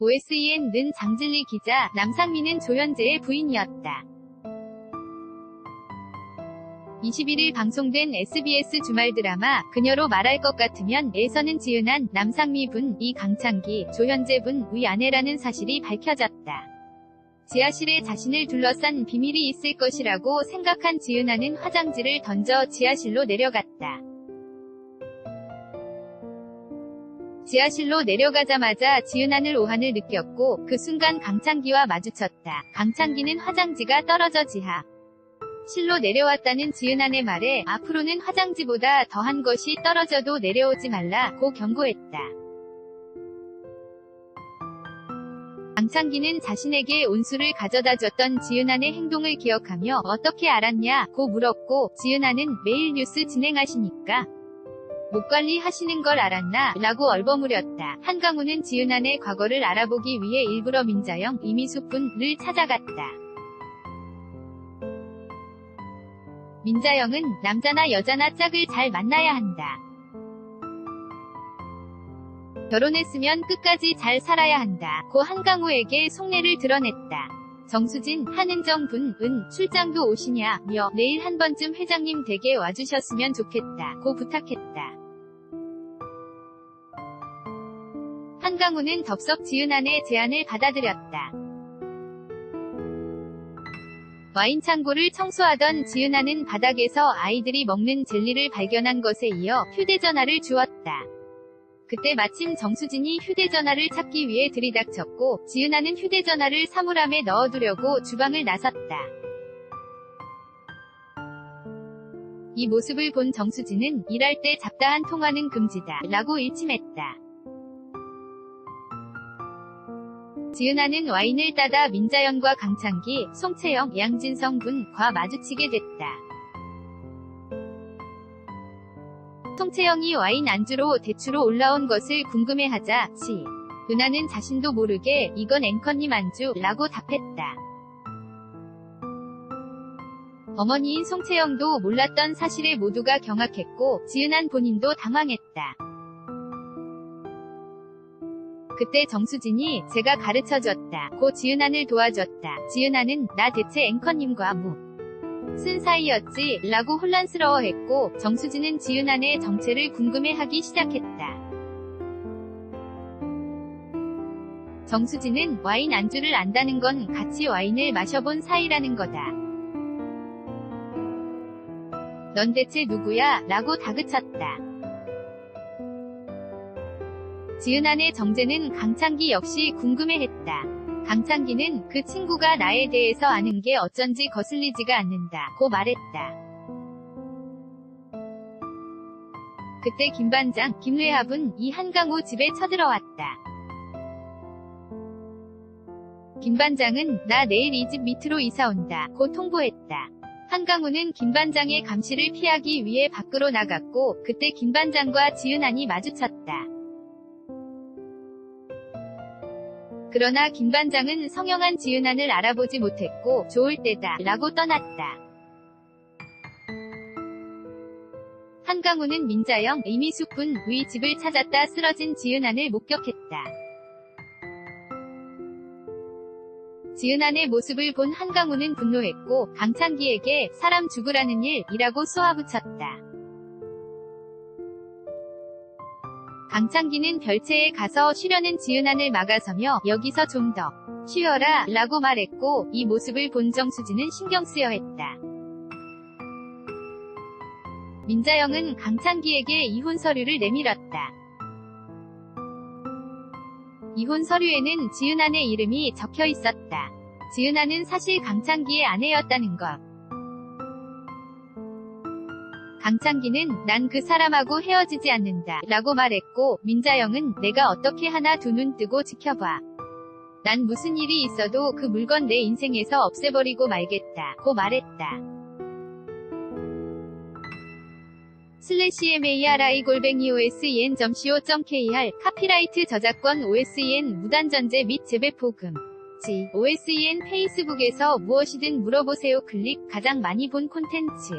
OSEN는 장진리 기자, 남상민은 조현재의 부인이었다. 21일 방송된 SBS 주말 드라마 그녀로 말할 것 같으면 에서는 지은한 남상미 분, 이 강창기, 조현재 분, 의 아내라는 사실이 밝혀졌다. 지하실에 자신을 둘러싼 비밀이 있을 것이라고 생각한 지은아는 화장지를 던져 지하실로 내려갔다. 지하실로 내려가자마자 지은아는 오한을 느꼈고 그 순간 강창기와 마주쳤다. 강창기는 화장지가 떨어져 지하. 실로 내려왔다는 지은아의 말에 앞으로는 화장지보다 더한 것이 떨어져도 내려오지 말라고 경고했다. 강창기는 자신에게 온수를 가져다 줬던 지은아의 행동을 기억하며 어떻게 알았냐고 물었고 지은아는 매일 뉴스 진행하시니까 목 관리하시는 걸 알았나? 라고 얼버무렸다. 한강우는 지은아의 과거를 알아보기 위해 일부러 민자영, 이미숙 분을 찾아갔다. 민자영은 남자나 여자나 짝을 잘 만나야 한다. 결혼했으면 끝까지 잘 살아야 한다. 고 한강우에게 속내를 드러냈다. 정수진, 한은정 분, 은, 출장도 오시냐, 며, 내일 한 번쯤 회장님 댁에 와주셨으면 좋겠다. 고 부탁했다. 한강우는 덥석 지은안의 제안을 받아들였다. 와인 창고를 청소하던 지은아는 바닥에서 아이들이 먹는 젤리를 발견한 것에 이어 휴대전화를 주었다. 그때 마침 정수진이 휴대전화를 찾기 위해 들이닥쳤고 지은아는 휴대전화를 사물함에 넣어두려고 주방을 나섰다. 이 모습을 본 정수진은 일할 때 잡다한 통화는 금지다 라고 일침했다. 지은아는 와인을 따다 민자연과 강창기, 송채영, 양진성 분과 마주치게 됐다. 송채영이 와인 안주로 대추로 올라온 것을 궁금해하자 지. 은하는 자신도 모르게 이건 앵커님 안주 라고 답했다. 어머니인 송채영도 몰랐던 사실에 모두가 경악했고 지은한 본인도 당황했다. 그때 정수진이 제가 가르쳐줬다. 고 지은한을 도와줬다. 지은한은 나 대체 앵커님과 무슨 사이였지? 라고 혼란스러워했고 정수진은 지은한의 정체를 궁금해하기 시작했다. 정수진은 와인 안주를 안다는 건 같이 와인을 마셔본 사이라는 거다. 넌 대체 누구야? 라고 다그쳤다. 지은안의 정재는 강창기 역시 궁금해했다. 강창기는 그 친구가 나에 대해서 아는 게 어쩐지 거슬리지가 않는다. 고 말했다. 그때 김 반장, 김래합은 이 한강호 집에 쳐들어왔다. 김 반장은 나 내일 이 집 밑으로 이사 온다. 고 통보했다. 한강우는 김 반장의 감시를 피하기 위해 밖으로 나갔고 그때 김 반장과 지은안이 마주쳤다. 그러나 김 반장은 성형한 지은안을 알아보지 못했고 좋을 때다 라고 떠났다. 한강우는 민자영, 이미숙 분의 집을 찾았다 쓰러진 지은안을 목격했다. 지은안의 모습을 본 한강우는 분노했고 강창기에게 사람 죽으라는 일이라고 쏘아붙였다. 강창기는 별채에 가서 쉬려는 지은안을 막아서며 여기서 좀 더 쉬어라 라고 말했고 이 모습을 본 정수진은 신경 쓰여 했다. 민자영은 강창기에게 이혼 서류를 내밀었다. 이혼 서류에는 지은안의 이름이 적혀 있었다. 지은안은 사실 강창기의 아내였다는 것. 강창기는 난 그 사람하고 헤어지지 않는다. 라고 말했고 민자영은 내가 어떻게 하나 두 눈 뜨고 지켜봐. 난 무슨 일이 있어도 그 물건 내 인생에서 없애버리고 말겠다. 고 말했다. 슬래시 MARI 골뱅이 OSEN.co.kr 카피라이트 저작권 OSEN 무단전제 및 재배포금. 지 OSEN 페이스북에서 무엇이든 물어보세요. 클릭. 가장 많이 본 콘텐츠